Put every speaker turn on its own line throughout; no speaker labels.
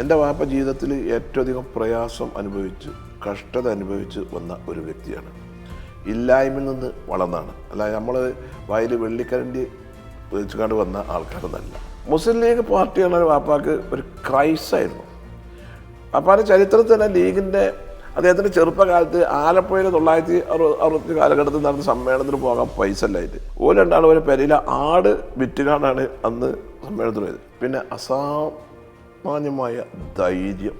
എന്റെ വാപ്പ ജീവിതത്തിൽ ഏറ്റവും അധികം പ്രയാസം അനുഭവിച്ച് കഷ്ടത അനുഭവിച്ച് വന്ന ഒരു വ്യക്തിയാണ്. ഇല്ലായ്മയിൽ നിന്ന് വളർന്നാണ് അല്ല നമ്മൾ വയൽ വെള്ളിക്കരണ്ടി വെച്ചുകൊണ്ട് വന്ന ആൾക്കാരൊന്നല്ല. മുസ്ലിം ലീഗ് പാർട്ടിയാണ് വാപ്പാക്ക് ഒരു ക്രൈസായിരുന്നു. വാപ്പാന്റെ ചരിത്രത്തിൽ തന്നെ ലീഗിന്റെ അദ്ദേഹത്തിന്റെ ചെറുപ്പകാലത്ത് ആലപ്പുഴയിൽ തൊള്ളായിരത്തി അറു അറുപത്തി കാലഘട്ടത്തിൽ നടന്ന സമ്മേളനത്തിന് പോകാൻ പൈസ ഇല്ലായിട്ട് ഓൽ രണ്ടാളും ഒരു പെരയിലെ ആട് വിറ്റുകാണ്ടാണ് അന്ന് സമ്മേളനത്തിന് പോയത് പിന്നെ അസാമാന്യമായ ധൈര്യം.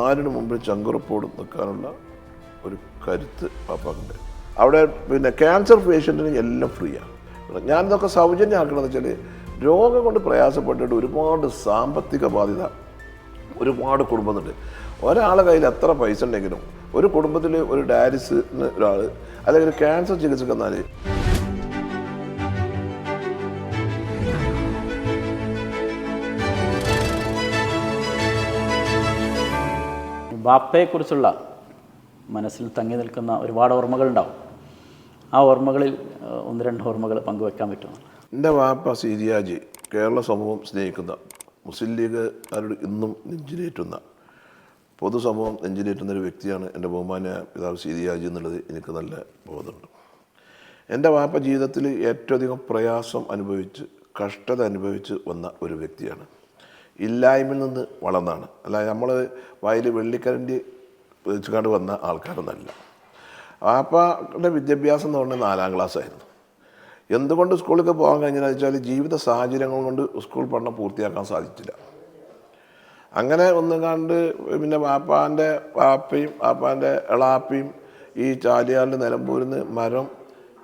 ആരുടെ മുമ്പിൽ ചങ്കുറപ്പോട് നിൽക്കാനുള്ള ഒരു കരുത്ത് പാപ്പാക്കുണ്ട്. അവിടെ പിന്നെ ക്യാൻസർ പേഷ്യന്റിന് എല്ലാം ഫ്രീയാണ് ഞാനിതൊക്കെ സൗജന്യമാക്കണമെന്ന് വെച്ചാൽ രോഗം കൊണ്ട് പ്രയാസപ്പെട്ടിട്ട് ഒരുപാട് സാമ്പത്തിക ബാധ്യത ഒരുപാട് കുടുംബമുണ്ട് ഒരാളെ കയ്യിൽ എത്ര പൈസ ഉണ്ടെങ്കിലും ഒരു കുടുംബത്തിൽ ഒരു ഡയാലിസിന് ഒരാൾ അല്ലെങ്കിൽ ക്യാൻസർ ചികിത്സിക്കുന്നാൽ
ബാപ്പയെക്കുറിച്ചുള്ള മനസ്സിൽ തങ്ങി നിൽക്കുന്ന ഒരുപാട് ഓർമ്മകളുണ്ടാവും. ആ ഓർമ്മകളിൽ ഒന്ന് രണ്ട് ഓർമ്മകൾ പങ്കുവെക്കാൻ പറ്റുമോ?
എന്റെ വാപ്പ സീരിയാജി കേരള സമൂഹം സ്നേഹിക്കുന്ന മുസ്ലിം ലീഗുകാരോട് ഇന്നും നെഞ്ചിലേറ്റുന്ന പൊതുസമൂഹം നെഞ്ചിലേറ്റുന്ന ഒരു വ്യക്തിയാണ് എന്റെ ബഹുമാന പിതാവ് സീരിയാജി എന്നുള്ളത് എനിക്ക് നല്ല ബോധമുണ്ട്. എന്റെ വാപ്പ ജീവിതത്തിൽ ഏറ്റവും അധികം പ്രയാസം അനുഭവിച്ച് കഷ്ടത അനുഭവിച്ച് വന്ന ഒരു വ്യക്തിയാണ്. ഇല്ലായ്മയിൽ നിന്ന് വളർന്നാണ് അല്ല നമ്മൾ വയൽ വെള്ളിക്കരണ്ടി വെച്ചുകൊണ്ട് വന്ന ആൾക്കാരൊന്നല്ല വാപ്പയുടെ വിദ്യാഭ്യാസം എന്ന് പറഞ്ഞാൽ നാലാം ക്ലാസ് ആയിരുന്നു. എന്തുകൊണ്ട് സ്കൂളിലേക്ക് പോകാൻ കഴിഞ്ഞാൽ വെച്ചാൽ ജീവിത സാഹചര്യങ്ങൾ കൊണ്ട് സ്കൂൾ പഠനം പൂർത്തിയാക്കാൻ സാധിച്ചില്ല. അങ്ങനെ ഒന്നും കണ്ട് പിന്നെ വാപ്പാന്റെ വാപ്പയും വാപ്പാന്റെ എളാപ്പയും ഈ ചാലിയാറിന്റെ നിലമ്പൂരിൽ നിന്ന് മരം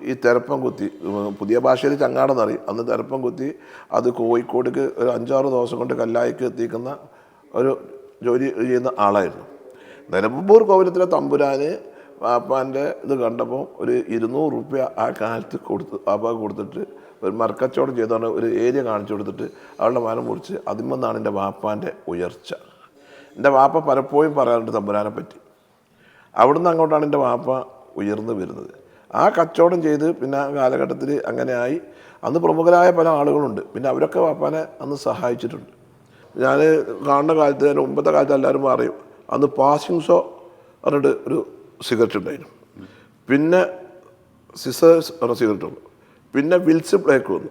ഈ തെരപ്പം കുത്തി പുതിയ ഭാഷയിൽ ചങ്ങാടെന്ന് അറിയും അന്ന് തെരപ്പം കുത്തി അത് കോഴിക്കോടേക്ക് ഒരു അഞ്ചാറ് ദിവസം കൊണ്ട് കല്ലായിക്ക് എത്തിക്കുന്ന ഒരു ജോലി ചെയ്യുന്ന ആളായിരുന്നു. നിലമ്പൂർ കോവിലത്തിലെ തമ്പുരാന് വാപ്പാന്റെ ഇത് കണ്ടപ്പോൾ ഒരു ഇരുന്നൂറ് റുപ്യ ആ കാലത്ത് കൊടുത്ത് വാപ്പ കൊടുത്തിട്ട് ഒരു മർക്കച്ചവടം ചെയ്താണ് ഒരു ഏരിയ കാണിച്ചു കൊടുത്തിട്ട് അവളുടെ മനം മുറിച്ച് അതിമെന്നാണ് എന്റെ വാപ്പാന്റെ ഉയർച്ച. എന്റെ വാപ്പ പലപ്പോഴും പറയാറുണ്ട് തമ്പുരാനെ പറ്റി അവിടുന്ന് അങ്ങോട്ടാണ് എന്റെ വാപ്പ ഉയർന്നു വരുന്നത്. ആ കച്ചവടം ചെയ്ത് പിന്നെ കാലഘട്ടത്തിൽ അങ്ങനെയായി. അന്ന് പ്രമുഖരായ പല ആളുകളുണ്ട്. പിന്നെ അവരൊക്കെ വാപ്പാനെ അന്ന് സഹായിച്ചിട്ടുണ്ട്. ഞാൻ കാണുന്ന കാലത്ത് ഞാൻ മുമ്പത്തെ കാലത്ത് എല്ലാവരും പറയും അന്ന് പാസിംഗ് സോ പറഞ്ഞിട്ട് ഒരു സിഗരറ്റ് ഉണ്ടായിരുന്നു. പിന്നെ സിസേഴ്സ് പറഞ്ഞ സിഗരറ്റ് ഉള്ളു പിന്നെ വിൽസ് ബ്ലേക്ക് വന്നു.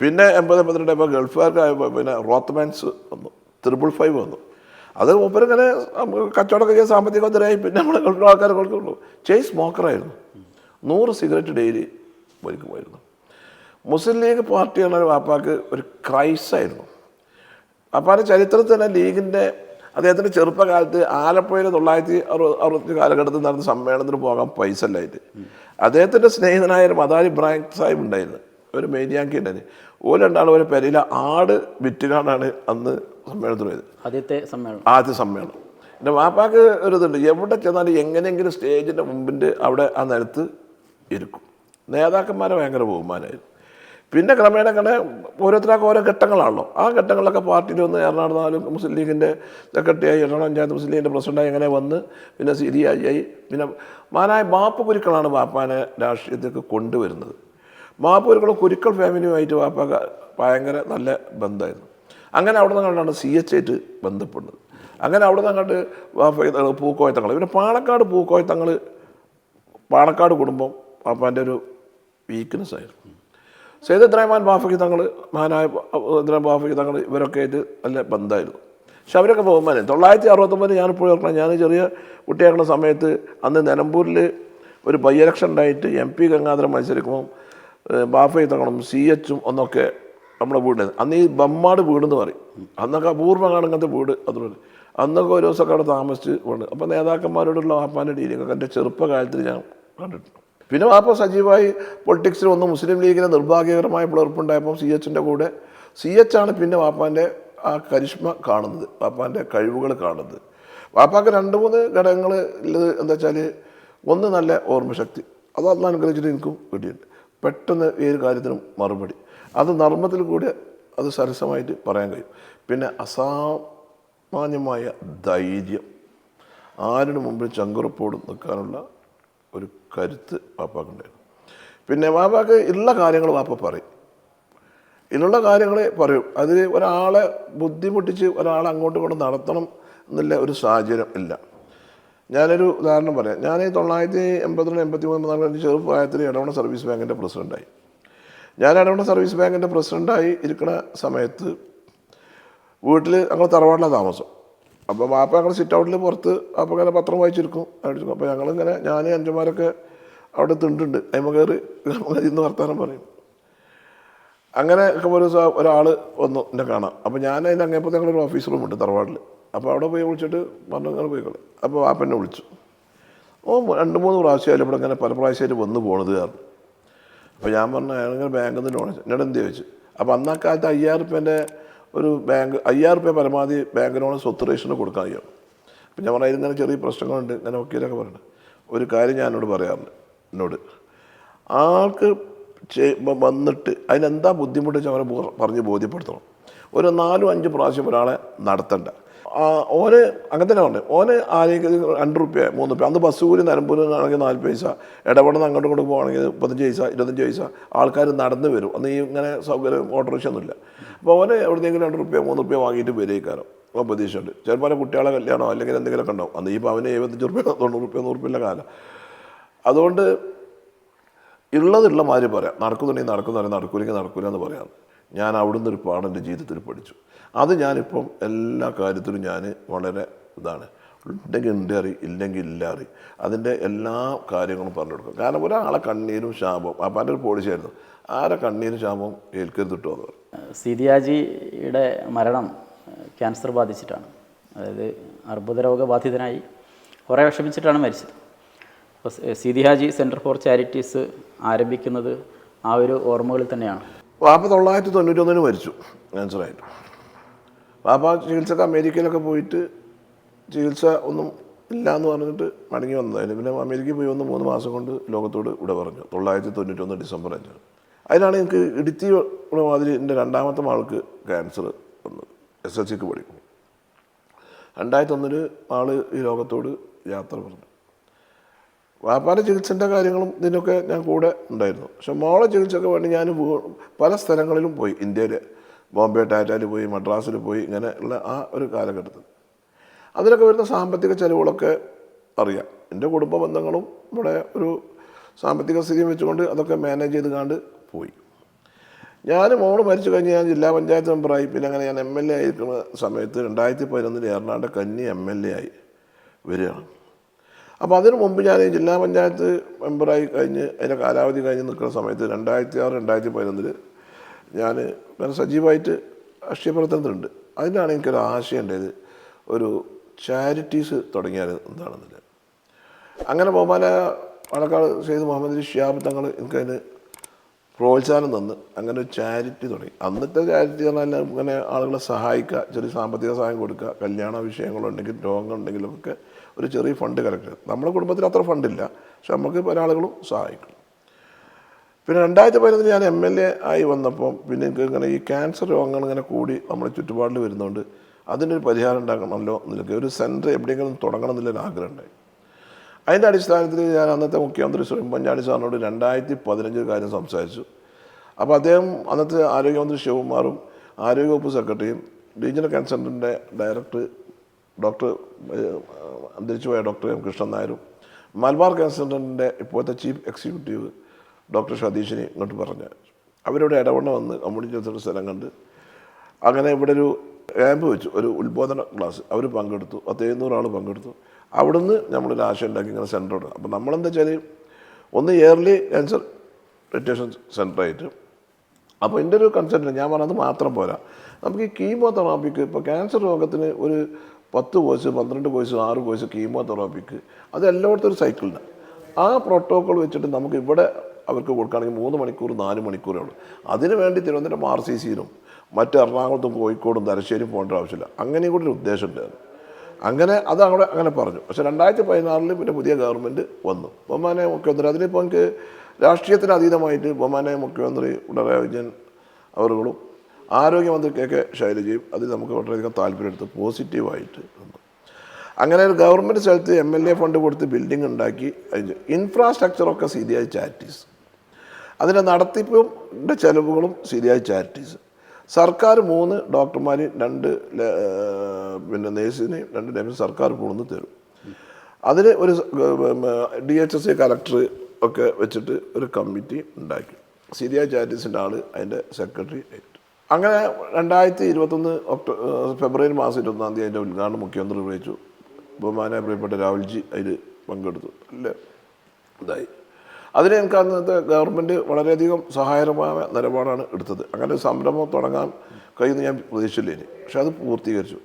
പിന്നെ എൺപത് എൺപത്തിരണ്ട് ഇപ്പോൾ ഗൾഫുകാർക്കായപ്പോൾ പിന്നെ റോത്ത്മാൻസ് വന്നു. ത്രിപിൾ ഫൈവ് വന്നു. അത് മൂപ്പരിങ്ങനെ കച്ചവടമൊക്കെ ചെയ്യാൻ സാമ്പത്തിക ഒത്തിരായി പിന്നെ നമ്മൾ ഗൾഫിലെ ആൾക്കാരെ കൊടുക്കുള്ളൂ ചേയ്സ് സ്മോക്കറായിരുന്നു. നൂറ് സിഗരറ്റ് ഡെയിലി വലിക്കുമായിരുന്നു മുസ്ലിം ലീഗ് പാർട്ടിയാണ് ഒരു വാപ്പാക്ക് ഒരു ക്രൈസായിരുന്നു വാപ്പാന്റെ ചരിത്രത്തിൽ തന്നെ ലീഗിന്റെ അദ്ദേഹത്തിന്റെ ചെറുപ്പകാലത്ത് ആലപ്പുഴയിൽ തൊള്ളായിരത്തി അറുപത് അറുപത്തി കാലഘട്ടത്തിൽ നടന്ന സമ്മേളനത്തിന് പോകാൻ പൈസ ഇല്ലായിട്ട്. അദ്ദേഹത്തിന്റെ സ്നേഹിതനായ ഒരു മദാരി ഇബ്രാഹിം സാഹിബ് ഉണ്ടായിരുന്നു. ഒരു മേനിയാക്കി ഉണ്ടായിരുന്നു. ഓ രണ്ടാളും ഒരു പെരയിലെ ആട് വിറ്റുകാടാണ് അന്ന് സമ്മേളനത്തിന് പോയത്.
ആദ്യത്തെ സമ്മേളനം.
ആദ്യ സമ്മേളനം. എന്റെ വാപ്പാക്ക് ഒരു ഇതുണ്ട്. എവിടെ ചെന്നാലും എങ്ങനെയെങ്കിലും സ്റ്റേജിന്റെ മുമ്പിന്റെ അവിടെ ആ നിലത്ത് ഇരിക്കും. നേതാക്കന്മാരെ ഭയങ്കര ബഹുമാനമായിരുന്നു. പിന്നെ ക്രമേണ കണ്ട ഓരോരുത്തർക്ക് ഓരോ ഘട്ടങ്ങളാണല്ലോ. ആ ഘട്ടങ്ങളിലൊക്കെ പാർട്ടിയിൽ വന്ന് എറണാകുളം താലൂക്ക് മുസ്ലിം ലീഗിന്റെ സെക്രട്ടറിയായി എറണാകുളം പഞ്ചായത്ത് മുസ്ലിം ലീഗിന്റെ പ്രസിഡന്റായി അങ്ങനെ വന്ന് പിന്നെ സിരിയായി. പിന്നെ മാനായ ബാപ്പ കുരുക്കളാണ് വാപ്പാനെ രാഷ്ട്രീയത്തിലേക്ക് കൊണ്ടുവരുന്നത്. ബാപ്പ കുരുക്കളും കുരുക്കൾ ഫാമിലിയുമായിട്ട് വാപ്പ ഭയങ്കര നല്ല ബന്ധമായിരുന്നു. അങ്ങനെ അവിടെ നിന്ന് കണ്ടാണ് സി എച്ച് ആയിട്ട് ബന്ധപ്പെടുന്നത്. അങ്ങനെ അവിടെ നിന്ന് കണ്ട് പൂക്കോയത്തങ്ങൾ. പിന്നെ പാണക്കാട് പൂക്കോയത്തങ്ങൾ പാണക്കാട് കുടുംബം പാപ്പാന്റെ ഒരു വീക്ക്നെസ് ആയിരുന്നു. സെയ്ദ് ഇബ്രാഹിമാൻ ബാഫക്കി തങ്ങൾ മഹാനായ ഇബ്രാഹിം ബാഫക്കി തങ്ങൾ ഇവരൊക്കെ ആയിട്ട് നല്ല ബന്ധമായിരുന്നു പക്ഷെ അവരൊക്കെ ബഹുമാനം. തൊള്ളായിരത്തി അറുപത്തൊമ്പത് ഞാനിപ്പോഴും ഓർക്കണം. ഞാൻ ചെറിയ കുട്ടിയാക്കുന്ന സമയത്ത് അന്ന് നിലമ്പൂരിൽ ഒരു ബൈ ഇലക്ഷൻ ഉണ്ടായിട്ട് എം പി ഗംഗാധരൻ മത്സരിക്കുമ്പോൾ ബാഫയ്ക്ക് തങ്ങളും സി എച്ചും ഒന്നൊക്കെ നമ്മുടെ വീട് അന്ന് ഈ ബമ്മാട് വീടെന്ന് പറയും. അന്നൊക്കെ അപൂർവം ഇങ്ങനത്തെ വീട് അതുപോലെ അന്നൊക്കെ ഒരു ദിവസമൊക്കെ അവിടെ താമസിച്ച് ഉണ്ട് അപ്പോൾ നേതാക്കന്മാരോടുള്ള ആപ്പാന്റെ ഡീലിങ്ങൊക്കെ. എന്റെ ചെറുപ്പകാലത്തിൽ ഞാൻ കണ്ടിട്ടുണ്ട്. പിന്നെ വാപ്പ സജീവമായി പൊളിറ്റിക്സിൽ വന്ന് മുസ്ലിം ലീഗിന് നിർഭാഗ്യകരമായ പിളർപ്പുണ്ടായപ്പോൾ സി എച്ചിന്റെ കൂടെ. സി എച്ച് ആണ് പിന്നെ വാപ്പാന്റെ ആ കരിഷ്മ കാണുന്നത് വാപ്പാന്റെ കഴിവുകൾ കാണുന്നത്. വാപ്പാക്ക് രണ്ട് മൂന്ന് ഘടകങ്ങൾ ഉള്ളത് എന്താ വെച്ചാൽ ഒന്ന് നല്ല ഓർമ്മശക്തി അത് അന്ന് അനുഗ്രഹിച്ചിട്ട് എനിക്കും കിട്ടിയിട്ടുണ്ട്. പെട്ടെന്ന് ഏത് കാര്യത്തിനും മറുപടി. അത് നർമ്മത്തിൽ കൂടെ അത് സരസമായിട്ട് പറയാൻ കഴിയും. പിന്നെ അസാമാന്യമായ ധൈര്യം. ആരുടെ മുമ്പിൽ ചങ്കുറപ്പോട് നിൽക്കാനുള്ള ഒരു കരുത്ത് വാപ്പാക്കുണ്ടായിരുന്നു പിന്നെ വാപ്പാക്ക് ഉള്ള കാര്യങ്ങൾ വാപ്പ പറയും. ഇന്നുള്ള കാര്യങ്ങളെ പറയും. അതിൽ ഒരാളെ ബുദ്ധിമുട്ടിച്ച് ഒരാളെ അങ്ങോട്ടും ഇങ്ങോട്ടും നടത്തണം എന്നുള്ള ഒരു സാഹചര്യം ഇല്ല. ഞാനൊരു ഉദാഹരണം പറയാം. ഞാൻ തൊള്ളായിരത്തി എൺപത്തിരണ്ട് എൺപത്തി മൂന്ന് നാല് ചെറുപ്രായത്തിൽ ഇടവണ സർവീസ് ബാങ്കിന്റെ പ്രസിഡന്റായി ഞാൻ ഇടവണ സർവീസ് ബാങ്കിന്റെ പ്രസിഡന്റായി ഇരിക്കുന്ന സമയത്ത് വീട്ടിൽ ഞങ്ങൾ തറവാട്ടിലാണ് താമസം. അപ്പോൾ വാപ്പ ഞങ്ങൾ സിറ്റ് ഔട്ടിൽ പുറത്ത് അപ്പോൾ ഇങ്ങനെ പത്രം വായിച്ചിരിക്കും. അടിച്ചിരിക്കും അപ്പോൾ ഞങ്ങളിങ്ങനെ ഞാൻ അഞ്ചന്മാരൊക്കെ അവിടെ തിണ്ടുണ്ട്. അതിമ കയറി ഇന്ന് വർത്തമാനം പറയും. അങ്ങനെ ഒരു ഒരാൾ വന്നു എന്നെ കാണാം അപ്പോൾ ഞാൻ അതിന്റെ അങ്ങേപ്പോ ഞങ്ങളൊരു ഓഫീസ് റൂമുണ്ട് തറവാടിൽ അപ്പോൾ അവിടെ പോയി വിളിച്ചിട്ട് പറഞ്ഞു നിങ്ങൾ പോയിക്കോളെ അപ്പോൾ വാപ്പ വിളിച്ചു. ഓ രണ്ട് മൂന്ന് പ്രാവശ്യമായാലും ഇവിടെ ഇങ്ങനെ പല പ്രാവശ്യമായിട്ട് വന്ന് പോണത് കാരണം അപ്പോൾ ഞാൻ പറഞ്ഞു അയാളിങ്ങനെ ബാങ്കിൽ നിന്ന് ലോൺ എന്നോട് എന്ത് ചോദിച്ചു? അപ്പോൾ അന്നാ കാലത്ത് അയ്യായിരം റുപ്യേന്റെ ഒരു ബാങ്ക് അയ്യായിരം റുപ്യ പരമാവധി ബാങ്ക് ലോൺ സ്വത്ത് രജിസ്റ്ററിന് കൊടുക്കാൻ കഴിയും അപ്പം ഞാൻ പറഞ്ഞു ഇങ്ങനെ ചെറിയ പ്രശ്നങ്ങളുണ്ട് ഞാൻ വക്കീലൊക്കെ പറയുന്നത് ഒരു കാര്യം ഞാൻ എന്നോട് പറയാറുണ്ട് എന്നോട്. ആൾക്ക് വന്നിട്ട് അതിനെന്താ ബുദ്ധിമുട്ട് വെച്ചാൽ അവരെ പറഞ്ഞ് ബോധ്യപ്പെടുത്തണം. ഒരു നാലും അഞ്ച് പ്രാവശ്യം ഒരാളെ നടത്തണ്ട. ഓന് അങ്ങനെ തന്നെ പറഞ്ഞു. ഓന് ആരെങ്കിലും രണ്ട് റുപ്യ മൂന്ന് റുപ്യ അന്ന് ബസ് കൂലി നിലമ്പൂരിനാണെങ്കിൽ നാല് പൈസ. ഇടപെടുന്ന അങ്ങോട്ടും കൊണ്ട് പോകുകയാണെങ്കിൽ മുപ്പത്തഞ്ച് പൈസ ഇരുപത്തഞ്ച് പൈസ. ആൾക്കാർ നടന്ന് വരും. അന്ന് ഈ ഇങ്ങനെ സൗകര്യം ഓട്ടോറിക്ഷ ഒന്നുമില്ല അപ്പോൾ ഓന് എവിടെയെങ്കിലും രണ്ട് റുപ്യ മൂന്ന് റുപ്യ വാങ്ങിയിട്ട് വരേക്കാരം. അപ്പോൾ പ്രതീക്ഷയുണ്ട്. ചിലപ്പോൾ കുട്ടികളെ കല്യാണമോ അല്ലെങ്കിൽ എന്തെങ്കിലും കണ്ടോ അന്ന് ഈ പവന് എഴുപത്തഞ്ച് റുപ്യ തൊണ്ണൂറ് റുപ്യ നൂറ് റുപ്യ കാലം. അതുകൊണ്ട് ഉള്ളതുള്ള മാതിരി പറയാം. നടക്കുന്നുണ്ടെങ്കിൽ നടക്കുന്നുണ്ടെങ്കിൽ നടക്കൂലെങ്കിൽ നടക്കൂലെന്ന് പറയാം. ഞാൻ അവിടുന്ന് ഒരു പാഠം എന്റെ ജീവിതത്തിൽ പഠിച്ചു. അത് ഞാനിപ്പം എല്ലാ കാര്യത്തിലും ഞാൻ വളരെ ഇതാണ്. ഉണ്ടെങ്കിൽ ഉണ്ട് അറി ഇല്ലെങ്കിൽ ഇല്ല അറി. അതിന്റെ എല്ലാ കാര്യങ്ങളും പറഞ്ഞു കൊടുക്കും. കാരണം ഒരാളെ കണ്ണീരും ശാപം അപ്പം എന്റെ ഒരു പോളിസി ആയിരുന്നു. ആരെ കണ്ണീരും ശാപം ഏൽക്കരുത് കിട്ടുമോ എന്ന് പറയും
സീതിയാജിയുടെ മരണം ക്യാൻസർ ബാധിച്ചിട്ടാണ്. അതായത് അർബുദ രോഗബാധിതനായി കുറേ വിഷമിച്ചിട്ടാണ് മരിച്ചത്. അപ്പോൾ സീതിഹാജി സെന്റർ ഫോർ ചാരിറ്റീസ് ആരംഭിക്കുന്നത് ആ ഒരു ഓർമ്മകളിൽ തന്നെയാണ്.
വാപ്പ തൊള്ളായിരത്തി തൊണ്ണൂറ്റൊന്നിന് മരിച്ചു. ക്യാൻസറായിട്ട്. വാപ്പ ചികിത്സക്ക് അമേരിക്കയിലൊക്കെ പോയിട്ട് ചികിത്സ ഒന്നും ഇല്ല എന്ന് പറഞ്ഞിട്ട് മടങ്ങി വന്നതായിരുന്നു. പിന്നെ അമേരിക്കയിൽ പോയി വന്ന് മൂന്ന് മാസം കൊണ്ട് ലോകത്തോട് ഇവിടെ പറഞ്ഞു. തൊള്ളായിരത്തി തൊണ്ണൂറ്റൊന്ന് ഡിസംബർ അഞ്ചാണ് അതിനാണ് എനിക്ക് ഇടുത്തി മാതിരി എന്റെ രണ്ടാമത്തെ ആൾക്ക് ക്യാൻസർ വന്നത്. എസ് എൽ സിക്ക് പഠിക്കും രണ്ടായിരത്തി ഒന്നിൽ ആൾ ഈ ലോകത്തോട് യാത്ര പറഞ്ഞു. വാപ്പാന്റെ ചികിത്സന്റെ കാര്യങ്ങളും ഇതിനൊക്കെ ഞാൻ കൂടെ ഉണ്ടായിരുന്നു. പക്ഷെ മോളെ ചികിത്സയ്ക്ക് വേണ്ടി ഞാൻ പല സ്ഥലങ്ങളിലും പോയി. ഇന്ത്യയിൽ ബോംബെ ടാറ്റയിൽ പോയി മദ്രാസിൽ പോയി ഇങ്ങനെ ഉള്ള ആ ഒരു കാലഘട്ടത്തിൽ. അതിലൊക്കെ വരുന്ന സാമ്പത്തിക ചെലവുകളൊക്കെ അറിയാം. എന്റെ കുടുംബ ബന്ധങ്ങളും ഇവിടെ ഒരു സാമ്പത്തിക സ്ഥിതിയും വെച്ചുകൊണ്ട് അതൊക്കെ മാനേജ് ചെയ്ത് കണ്ട് പോയി. ഞാൻ മോൾ മരിച്ചു കഴിഞ്ഞ് ഞാൻ ജില്ലാ പഞ്ചായത്ത് മെമ്പറായി. പിന്നെ അങ്ങനെ ഞാൻ എം എൽ എ ആയിരിക്കുന്ന സമയത്ത് രണ്ടായിരത്തി പതിനൊന്നിൽ എറണാകുളം കന്നി എം എൽ എ ആയി വരികയാണ്. അപ്പോൾ അതിനു മുമ്പ് ഞാൻ ജില്ലാ പഞ്ചായത്ത് മെമ്പറായി കഴിഞ്ഞ് അതിന്റെ കാലാവധി കഴിഞ്ഞ് നിൽക്കുന്ന സമയത്ത് രണ്ടായിരത്തി ആറ് രണ്ടായിരത്തി പതിനൊന്നിൽ ഞാൻ വേറെ സജീവമായിട്ട് രാഷ്ട്രീയ പ്രവർത്തനത്തിലുണ്ട് അതിനാണ് എനിക്കൊരു ആശയം ഉണ്ടായത്. ഒരു ചാരിറ്റീസ് തുടങ്ങിയാൽ എന്താണെന്നില്ല. അങ്ങനെ ബഹുമാന പാലക്കാട് സെയ്ദ് മുഹമ്മദ് ഷിയാബ് തങ്ങൾ എനിക്കതിന് പ്രോത്സാഹനം തന്ന്. അങ്ങനെ ഒരു ചാരിറ്റി തുടങ്ങി. അന്നത്തെ ചാരിറ്റി പറഞ്ഞാൽ ഇങ്ങനെ ആളുകളെ സഹായിക്കുക ചെറിയ സാമ്പത്തിക സഹായം കൊടുക്കുക കല്യാണ വിഷയങ്ങളുണ്ടെങ്കിൽ രോഗങ്ങളുണ്ടെങ്കിലൊക്കെ ഒരു ചെറിയ ഫണ്ട് കളക്ട് നമ്മുടെ കുടുംബത്തിൽ അത്ര ഫണ്ടില്ല പക്ഷെ നമുക്ക് പല ആളുകളും സഹായിക്കും. പിന്നെ രണ്ടായിരത്തി പതിനൊന്നിൽ ഞാൻ എം എൽ എ ആയി വന്നപ്പോൾ പിന്നെ എനിക്ക് ഇങ്ങനെ ഈ ക്യാൻസർ രോഗങ്ങൾ ഇങ്ങനെ കൂടി നമ്മുടെ ചുറ്റുപാടിൽ വരുന്നതുകൊണ്ട് അതിനൊരു പരിഹാരം ഉണ്ടാക്കണമല്ലോ എന്നൊക്കെ ഒരു സെന്റർ എവിടെയെങ്കിലും തുടങ്ങണം എന്നുള്ളൊരു ആഗ്രഹം ഉണ്ടായി. അതിന്റെ അടിസ്ഥാനത്തിൽ ഞാൻ അന്നത്തെ മുഖ്യമന്ത്രി ശ്രീ ഉമ്മൻചാണ്ടി സാറിനോട് രണ്ടായിരത്തി പതിനഞ്ച് കാര്യം സംസാരിച്ചു. അപ്പോൾ അദ്ദേഹം അന്നത്തെ ആരോഗ്യമന്ത്രി ശിവകുമാറും ആരോഗ്യവകുപ്പ് സെക്രട്ടറിയും റീജിയണൽ സെന്ററിന്റെ ഡയറക്ടർ ഡോക്ടർ അന്തരിച്ചുപോയ ഡോക്ടർ എം കൃഷ്ണൻ നായരും മലബാർ സെന്ററിന്റെ ഇപ്പോഴത്തെ ചീഫ് എക്സിക്യൂട്ടീവ് ഡോക്ടർ സതീഷിനെ ഇങ്ങോട്ട് പറഞ്ഞു. അവരോട് ഇടപെടണമെന്ന് കമ്മ്യൂണിറ്റി സ്ഥലം കണ്ട്. അങ്ങനെ ഇവിടെ ഒരു ക്യാമ്പ് വെച്ചു. ഒരു ഉത്ബോധന ക്ലാസ്. അവർ പങ്കെടുത്തു. പത്ത് എഴുന്നൂറ് ആൾ പങ്കെടുത്തു. അവിടുന്ന് നമ്മളൊരു ആശയം ഉണ്ടാക്കി ഇങ്ങനെ സെന്റർ തുടങ്ങി അപ്പോൾ നമ്മളെന്താ വെച്ചാൽ ഒന്ന് ഇയർലി ക്യാൻസർ റിറ്റേഷൻ സെന്ററായിട്ട് അപ്പോൾ എന്റെ ഒരു കൺസെപ്റ്റ് ഞാൻ പറഞ്ഞത് മാത്രം പോരാ. നമുക്ക് ഈ കീമോ തെറാപ്പിക്ക് ഇപ്പോൾ ക്യാൻസർ രോഗത്തിന് ഒരു പത്ത് കോഴ്സ് പന്ത്രണ്ട് കോഴ്സ് ആറ് കോഴ്സ് കീമോ തെറാപ്പിക്ക് അത് എല്ലായിടത്തും ഒരു സൈക്കിളിന് ആ പ്രോട്ടോക്കോൾ വെച്ചിട്ട് നമുക്ക് ഇവിടെ അവർക്ക് കൊടുക്കുകയാണെങ്കിൽ മൂന്ന് മണിക്കൂർ നാല് മണിക്കൂറേ ഉള്ളൂ. അതിന് വേണ്ടി തിരുവനന്തപുരം ആർ സി സിയിലും മറ്റ് എറണാകുളത്തും കോഴിക്കോടും തലശ്ശേരിയും പോകേണ്ട ആവശ്യമില്ല. അങ്ങനെ കൂടി ഒരു ഉദ്ദേശം ഉണ്ടായിരുന്നു അങ്ങനെ അത് അവിടെ അങ്ങനെ പറഞ്ഞു. പക്ഷേ രണ്ടായിരത്തി പതിനാറിൽ പിന്നെ പുതിയ ഗവൺമെന്റ് വന്നു. ബഹുമാനെ മുഖ്യമന്ത്രി അതിനിപ്പോൾ എനിക്ക് രാഷ്ട്രീയത്തിന് അതീതമായിട്ട് ബഹുമാനെ മുഖ്യമന്ത്രി പിണറായി വിജയൻ അവരുകളും ആരോഗ്യമന്ത്രി കെ കെ ശൈലജയും അതിൽ നമുക്ക് വളരെയധികം താല്പര്യമെടുത്ത് പോസിറ്റീവായിട്ട് വന്നു. അങ്ങനെ ഒരു ഗവൺമെന്റ് സ്ഥലത്ത് എം എൽ എ ഫണ്ട് കൊടുത്ത് ബിൽഡിംഗ് ഉണ്ടാക്കി ഇൻഫ്രാസ്ട്രക്ചറൊക്കെ സി ഡി ഐ ചാരിറ്റീസ്. അതിന്റെ നടത്തിപ്പും ചെലവുകളും ഐ ചാരിറ്റീസ്. സർക്കാർ മൂന്ന് ഡോക്ടർമാർ രണ്ട് പിന്നെ നേഴ്സിനെയും രണ്ട് നേഴ്സിനും സർക്കാർ പോകുന്നു തരും. അതിന് ഒരു D H S C collector ഒക്കെ വെച്ചിട്ട് ഒരു കമ്മിറ്റി ഉണ്ടാക്കി. സിരിയ ചാരിറ്റീസിന്റെ ആൾ അതിന്റെ സെക്രട്ടറി ആയിട്ട്. അങ്ങനെ രണ്ടായിരത്തി ഇരുപത്തൊന്ന് ഒക്ടോ ഏർ ഫെബ്രുവരി മാസം ഇരുപത്തൊന്നാം തീയതി അതിന്റെ ഉദ്ഘാടനം മുഖ്യമന്ത്രി നിർവഹിച്ചു. ബഹുമാനായ പ്രിയപ്പെട്ട രാഹുൽജി അതിൽ പങ്കെടുത്തു. അല്ലേ ഇതായി. അതിന് എനിക്ക് അന്നത്തെ ഗവൺമെന്റ് വളരെയധികം സഹായകരമായ നിലപാടാണ് എടുത്തത്. അങ്ങനെ ഒരു സംരംഭം തുടങ്ങാൻ കഴിയുമെന്ന് ഞാൻ പ്രതീക്ഷിച്ചില്ല ഇനി. പക്ഷെ അത് പൂർത്തീകരിച്ചു.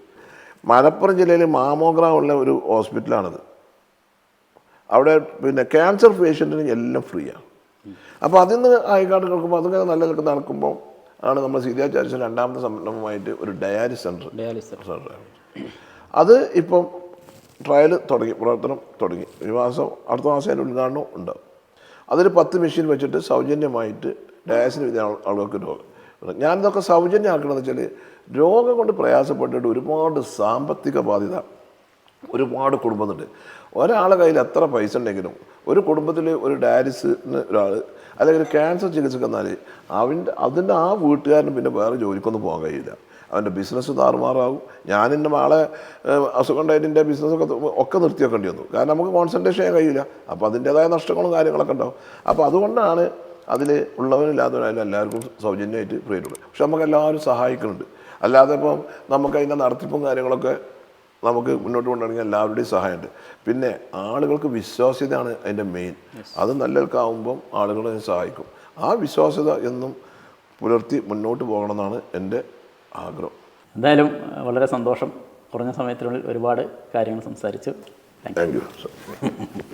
മലപ്പുറം ജില്ലയിൽ മാമോഗ്രാം ഉള്ള ഒരു ഹോസ്പിറ്റലാണിത്. അവിടെ പിന്നെ ക്യാൻസർ പേഷ്യന്റിന് എല്ലാം ഫ്രീ ആണ് അപ്പോൾ അതിൽ നിന്ന് ആയിക്കാട്ട് കേൾക്കുമ്പോൾ അതിങ്ങനെ നല്ല നിലയ്ക്ക് നടക്കുമ്പോൾ ആണ് നമ്മൾ സീതാചാര്യ രണ്ടാമത്തെ സംരംഭമായിട്ട് ഒരു ഡയാലിസ് സെന്റർ
ഡയാലിസ് സെന്റർ
അത് ഇപ്പം ട്രയൽ തുടങ്ങി പ്രവർത്തനം തുടങ്ങി. ഈ മാസം അടുത്ത മാസം അതിന്റെ ഉദ്ഘാടനം ഉണ്ടാവും. അതിൽ പത്ത് മെഷീൻ വെച്ചിട്ട് സൗജന്യമായിട്ട് ഡയാസിന് വിധ ആളുകൾക്ക് രോഗം. ഞാനിതൊക്കെ സൗജന്യമാക്കണമെന്ന് വെച്ചാൽ രോഗം കൊണ്ട് പ്രയാസപ്പെട്ടിട്ട് ഒരുപാട് സാമ്പത്തിക ബാധ്യത ഒരുപാട് കുടുംബമുണ്ട് ഒരാളെ കയ്യിൽ എത്ര പൈസ ഉണ്ടെങ്കിലും ഒരു കുടുംബത്തിൽ ഒരു ഡയാലിസിന് ഒരാൾ അല്ലെങ്കിൽ ക്യാൻസർ ചികിത്സക്ക് വന്നാൽ അവന്റെ അതിന്റെ ആ വീട്ടുകാരന് പിന്നെ വേറെ ജോലിക്കൊന്നും പോകാൻ കഴിയില്ല. അവന്റെ ബിസിനസ് താറുമാറാകും. ഞാൻ എന്റെ ആളെ അസുഖം ഉണ്ടായിട്ട് എന്റെ ബിസിനസ്സൊക്കെ ഒക്കെ നിർത്തി വെക്കേണ്ടി വന്നു. കാരണം നമുക്ക് കോൺസെൻട്രേഷൻ ചെയ്യാൻ കഴിയില്ല. അപ്പോൾ അതിന്റേതായ നഷ്ടങ്ങളും കാര്യങ്ങളൊക്കെ ഉണ്ടാവും. അപ്പോൾ അതുകൊണ്ടാണ് അതിൽ ഉള്ളവനില്ലാത്തവരായാലും എല്ലാവർക്കും സൗജന്യമായിട്ട് ഫ്രീ പക്ഷെ നമുക്ക് എല്ലാവരും സഹായിക്കുന്നുണ്ട്. അല്ലാതെ ഇപ്പം നമുക്ക് അതിന്റെ നടത്തിപ്പും കാര്യങ്ങളൊക്കെ നമുക്ക് മുന്നോട്ട് കൊണ്ടുവരണമെങ്കിൽ എല്ലാവരുടെയും സഹായമുണ്ട്. പിന്നെ ആളുകൾക്ക് വിശ്വാസ്യതയാണ് അതിന്റെ മെയിൻ അത് നല്ലവർക്കാവുമ്പം ആളുകളെ സഹായിക്കും. ആ വിശ്വാസ്യത എന്നും പുലർത്തി മുന്നോട്ട് പോകണമെന്നാണ് എന്റെ ആഗ്രഹം.
എന്തായാലും വളരെ സന്തോഷം. കുറഞ്ഞ സമയത്തിനുള്ളിൽ ഒരുപാട് കാര്യങ്ങൾ സംസാരിച്ചു. Thank you
thank you